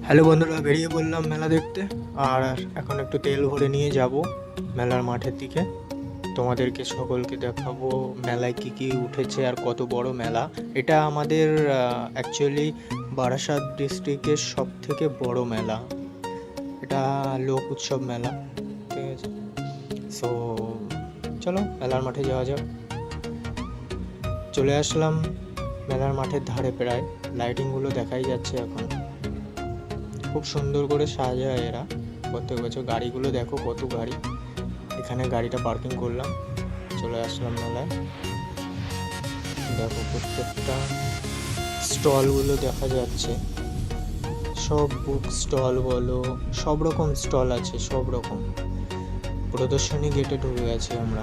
Hello বন্ধুরা, বেরিয়ে পড়লাম মেলা দেখতে। আর এখন একটু তেল ভরে নিয়ে যাব মেলার মাঠের দিকে। তোমাদেরকে সকলকে দেখাবো মেলায় কি কি উঠেছে আর কত বড় মেলা। এটা আমাদের অ্যাকচুয়ালি বারাসাত ডিস্ট্রিক্টের সব থেকে বড় মেলা। এটা লোক উৎসব মেলা, ঠিক আছে? সো চলো মেলার মাঠে যাওয়া যাক। চলে আসলাম মেলার মাঠের ধারে প্রায়। লাইটিংগুলো দেখাই যাচ্ছে এখন। খুব সুন্দর করে সাজায় এরা। প্রত্যেক বছর গাড়িগুলো দেখো কত গাড়ি। এখানে গাড়িটা পার্কিং করলাম। চলে আসলাম মেলায়। দেখো প্রত্যেকটা স্টলগুলো দেখা যাচ্ছে। সব বুক স্টল বলো, সব রকম স্টল আছে, সব রকম। প্রদর্শনী গেটে ঢুকে গেছি আমরা।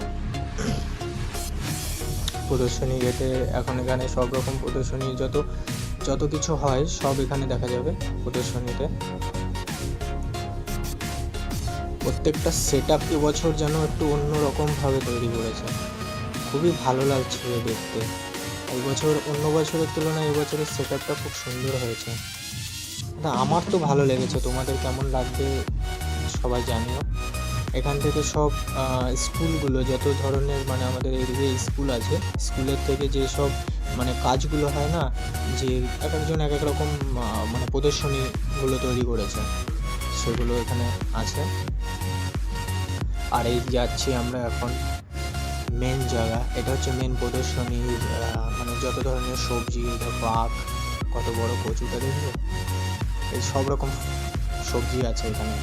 প্রদর্শনী গেটে এখন এখানে সব রকম প্রদর্শনী, যত যত কিছু হয়, সব এখানে দেখা যাবে প্রদর্শনীতে প্রত্যেকটা সেট আপ এবছর যেন একটু অন্যরকম ভাবে তৈরি করেছে। খুবই ভালো লাগছে দেখতে। এই বছর অন্য বছরের তুলনায় এবছরের সেট আপটা খুব সুন্দর হয়েছে। না, আমার তো ভালো লেগেছে। তোমাদের কেমন লাগবে সবাই জানিও। এখান থেকে সব স্কুলগুলো যত ধরনের মানে আমাদের এদিকে স্কুল আছে, স্কুলের থেকে যে সব মানে কাজগুলো হয় না, যে এক একজন এক এক রকম মানে প্রদর্শনীগুলো তৈরি করেছে, সেগুলো এখানে আছে। আর এই যাচ্ছি আমরা এখন মেন জায়গা, এটা হচ্ছে মেন প্রদর্শনী মানে যত ধরনের সবজি আখ, কত বড় কচুটা দেখবে এই সব রকম সবজি আছে এখানে।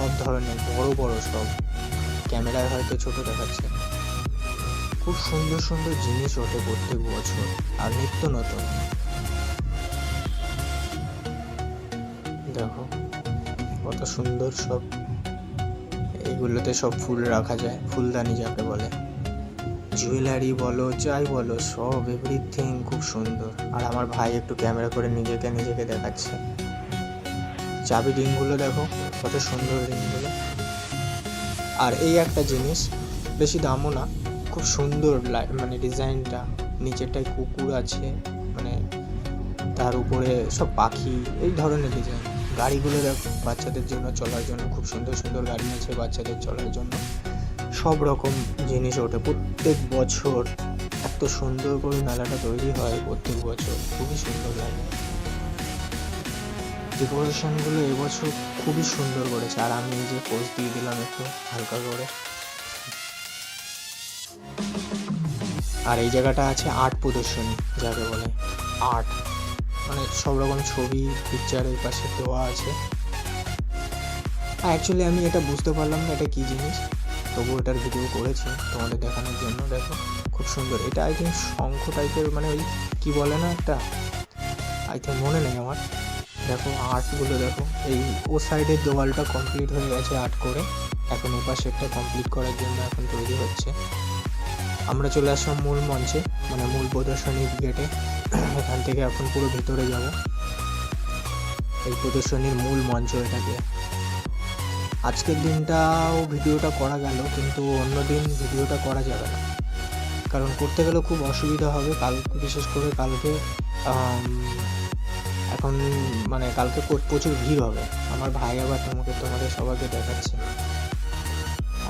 সব ধরনের, বড় বড় সব। ক্যামেরায় হয়তো ছোট দেখাচ্ছে। খুব সুন্দর সুন্দর জিনিস ওঠে প্রত্যেক বছর, আর নিত্য নতুন। দেখো, কত সুন্দর সব। এগুলোতে সব ফুল রাখা যায়, ফুলদানি যাকে বলে। জুয়েলারি বলো, যাই বলো, সব এভরিথিং খুব সুন্দর। আর আমার ভাই একটু ক্যামেরা করে নিজেকে নিজেকে দেখাচ্ছে। চাবি রিংগুলো দেখো, কত সুন্দর রিংগুলো আর এই একটা জিনিস, বেশি দামও না, খুব সুন্দর মানে ডিজাইনটা। নিচেরটায় কুকুর আছে মানে তার উপরে সব পাখি, এই ধরনের ডিজাইন। গাড়িগুলো দেখো, বাচ্চাদের জন্য চলার জন্য, খুব সুন্দর সুন্দর গাড়ি আছে বাচ্চাদের চলার জন্য। সব রকম জিনিস ওঠে। প্রত্যেক বছর এত সুন্দর করে মেলাটা তৈরি হয়, প্রত্যেক বছর। খুবই সুন্দর লাগে। ডেকোরেশনগুলো এবছর খুবই সুন্দর করেছে। আর আমি এই যে পোজ দিয়ে দিলাম একটু হালকা করে। আর এই জায়গাটা আছে আর্ট প্রদর্শনী, যাকে বলে আর্ট মানে সব রকম ছবি পিকচার এই পাশে দেওয়া আছে। অ্যাকচুয়ালি আমি এটা বুঝতে পারলাম না, এটা কী জিনিস? তবু এটার ভিডিও করেছি তোমাদের দেখানোর জন্য, দেখো, খুব সুন্দর। এটা আই থিঙ্ক শঙ্খ টাইপের মানে ওই কী বলে না একটা? আই থিঙ্ক মনে নেই আমার। দেখো, আর্টগুলো দেখো। এই ও সাইডের দেওয়ালটা কমপ্লিট হয়ে গেছে আর্ট করে। এখন ও পাশেরটা কমপ্লিট করার জন্য এখন তৈরি হচ্ছে। আমরা চলে আসলাম মূল মঞ্চে মানে মূল প্রদর্শনীর গেটে এখান থেকে এখন পুরো ভিতরে যাব। এই প্রদর্শনীর মূল মঞ্চ এটাকে। আজকের দিনটাও ভিডিওটা করা গেল, কিন্তু অন্য দিন ভিডিওটা করা যাবে না। কারণ করতে গেলে খুব অসুবিধা হবে। কাল, বিশেষ করে কালকে এখন মানে কালকে প্রচুর ভিড় হবে। আমার ভাই আবার তোমাকে তোমাদের সবাইকে দেখাচ্ছে।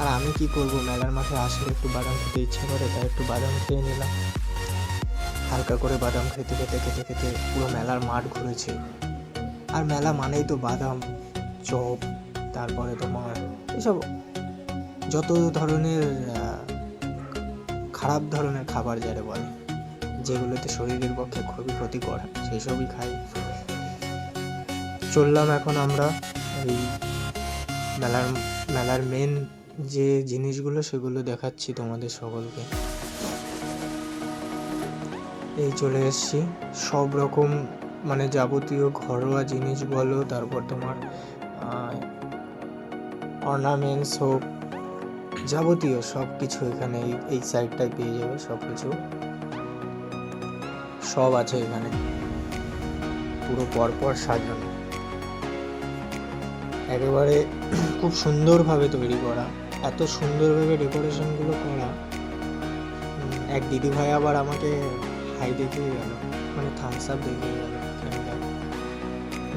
আর আমি কি করব? মেলার মাঠে আসলে একটু বাদাম খেতে ইচ্ছে করে, তাই একটু বাদাম খেয়ে নিলাম। হালকা করে বাদাম খেতে খেতে খেতে খেতে পুরো মেলার মাঠ ঘুরেছি। আর মেলা মানেই তো বাদাম, চপ, তারপরে তোমার এসব যত ধরনের খারাপ ধরনের খাবার যারা বলে, যেগুলোতে শরীরের পক্ষে খুবই ক্ষতিকর সেই সবই খাই। চললাম এখন আমরা এই মেলার মেলার মেন যে জিনিসগুলো সেগুলো দেখাচ্ছি তোমাদের সকলকে। এই চলে এসেছি। সব রকম মানে যাবতীয় ঘরোয়া জিনিস বলো, তারপর তোমার অর্নামেন্টস হোক, যাবতীয় সব কিছু এখানে এই- সাইডটায় পেয়ে যাবে সব কিছু। সব আছে এখানে। পুরো পরপর সাজানো। একেবারে খুব সুন্দরভাবে তৈরি করা, এত সুন্দরভাবে ডেকোরেশনগুলো করা। এক দিদি ভাই আবার আমাকে হাই দেখিয়ে গেল মানে থামস আপ দেখিয়ে গেল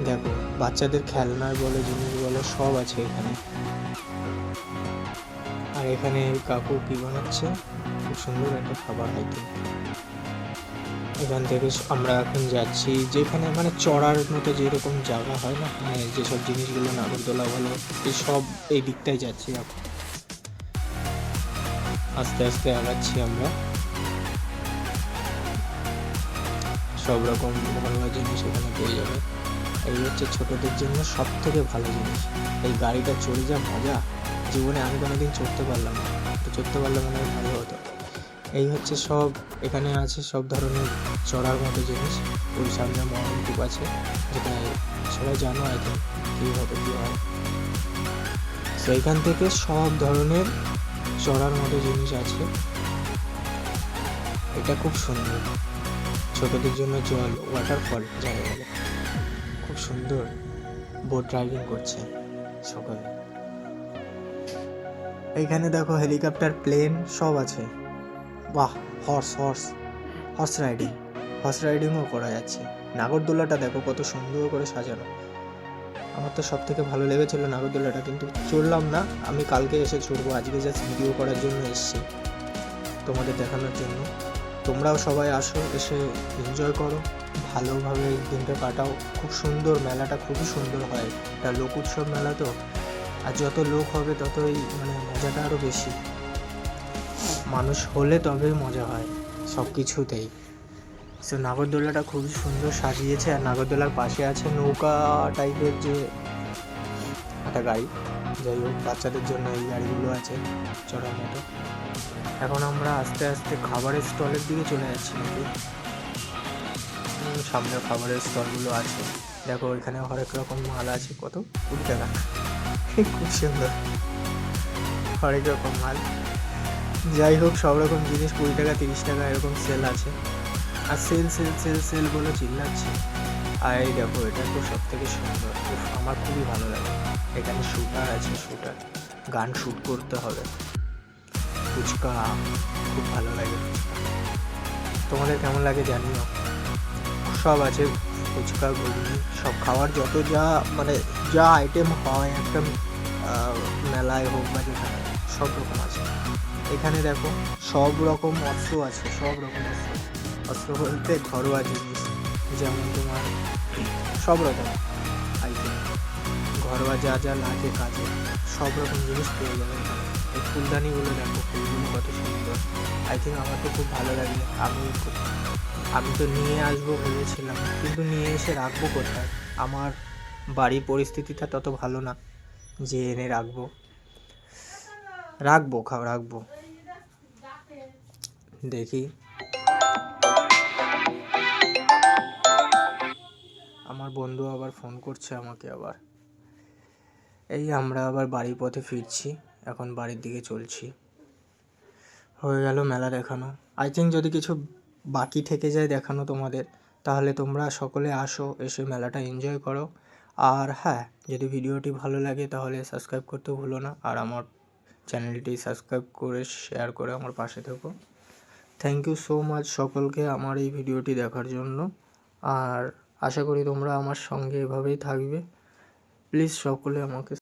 দেখো, বাচ্চাদের খেলনার বলে, জিনিস বলে, সব আছে এখানে। আর এখানে কাকু কি বানাচ্ছে? খুব সুন্দর একটা খাবার হয়তো এখান থেকে আমরা এখন যাচ্ছি, যেখানে মানে চড়ার মতো যেরকম জায়গা হয় না মানে যেসব জিনিসগুলো নাগরদোলা বলো এই সব এই দিকটাই যাচ্ছি এখন। আস্তে আস্তে আগাচ্ছি আমরা। সব রকম ভালো জিনিস এখানে পেয়ে যাবে। এই হচ্ছে ছোটদের জন্য সব থেকে ভালো জিনিস। এই গাড়িটা চড়ে যা মজা। জীবনে আমি কোনোদিন চড়তে পারলাম না। চড়তে পারলে মনে হয় ভালো হতো। এই হচ্ছে সব, এখানে আছে সব ধরনের চড়ার মতো জিনিস। ওই সামনে মহানদ্বীপ আছে, যেটা সবাই জানো কি কীভাবে কী হয়। তো এখান থেকে সব ধরনের চড়ার মতো জিনিস আছে। এটা খুব সুন্দর। ছোটদের জন্য জল ওয়াটারফল যাকে বলে। খুব সুন্দর বোট ড্রাইভিং করছে সকলে। এখানে দেখো হেলিকপ্টার প্লেন সব আছে। বাহ horse horse horse riding horse রাইডিংও করা যাচ্ছে। নাগরদোলাটা দেখো, কত সুন্দর করে সাজানো। আমার তো সব থেকে ভালো লেগেছিলো নাগরদোলাটা, কিন্তু চড়লাম না। আমি কালকে এসে চড়বো, আজকে জাস্ট ভিডিও করার জন্য এসছি তোমাদের দেখানোর জন্য। তোমরাও সবাই আসো, এসে এনজয় করো। ভালোভাবে দিনটা কাটাও। খুব সুন্দর মেলাটা, খুবই সুন্দর হয়। এটা লোক উৎসব মেলা তো। আর যত লোক হবে, ততই মানে মজাটা আরও বেশি। মানুষ হলে তবেই মজা হয়, সব কিছুতেই। সো নাগরদোলাটা খুবই সুন্দর সাজিয়েছে, আর নাগরদোলার পাশে আছে নৌকা টাইপের যে একটা গাড়ি। যাই হোক, বাচ্চাদের জন্য এই গাড়িগুলো আছে চড়ার মতো। এখন আমরা আস্তে আস্তে খাবারের স্টলের দিকে চলে যাচ্ছি সামনে খাবারের স্টলগুলো আছে। দেখো ওইখানে হরেক রকম মাল আছে। কত? কুড়ি টাকা। খুব সুন্দর। হরেক রকম মাল। যাই হোক, সব রকম জিনিস কুড়ি টাকা, তিরিশ টাকা এরকম সেল আছে। আর সেল সেল সেল সেল বলে চিল্লাচ্ছে। আর এই দেখো, এটা তো সব থেকে সুন্দর আমার খুবই ভালো লাগে। এখানে শুটার আছে শুটার গান শ্যুট করতে হবে। ফুচকা, খুব ভালো লাগে। তোমাদের কেমন লাগে জানিও। সব আছে, ফুচকা, ঘুগনি, সব খাওয়ার যত যা মানে যা আইটেম হয় একটা মেলায় হোক বা যেখানে, সব রকম আছে। এখানে দেখো সব রকম অস্ত্র আছে, সব রকম অস্ত্র। অস্ত্র বলতে ঘরোয়া জিনিস, যেমন তোমার সব রকম আইটেম ঘরোয়া যা যা লাগে কাজে, সব রকম জিনিস পেয়ে যাবে এই ফুলদানিগুলো দেখো ফুলগুলো কত সুন্দর। আই থিঙ্ক আমার তো খুব ভালো লাগে আমি আমি তো নিয়ে আসব ভেবেছিলাম, কিন্তু নিয়ে এসে রাখব কোথায়? আমার বাড়ির পরিস্থিতিটা তত ভালো না যে এনে রাখব। রাখব খাও রাখব। দেখি। আমার বন্ধু আবার ফোন করছে আমাকে আবার। এই আমরা আবার বাড়ির পথে ফিরছি, এখন বাড়ির দিকে চলছি। হয়ে গেল মেলা দেখানো। আই থিঙ্ক যদি কিছু বাকি থেকে যায় দেখানো তোমাদের, তাহলে তোমরা সকলে আসো, এসে মেলাটা এনজয় করো। আর হ্যাঁ যদি ভিডিওটি ভালো লাগে তাহলে সাবস্ক্রাইব করতে ভুলো না। আর আমার চ্যানেলটি সাবস্ক্রাইব করে, শেয়ার করে আমার পাশে থেকো। থ্যাংক ইউ সো মাচ সকলকে আমার এই ভিডিওটি দেখার জন্য। আর আশা করি তোমরা আমার সঙ্গে এভাবেই থাকবে। প্লিজ সকলে আমাকে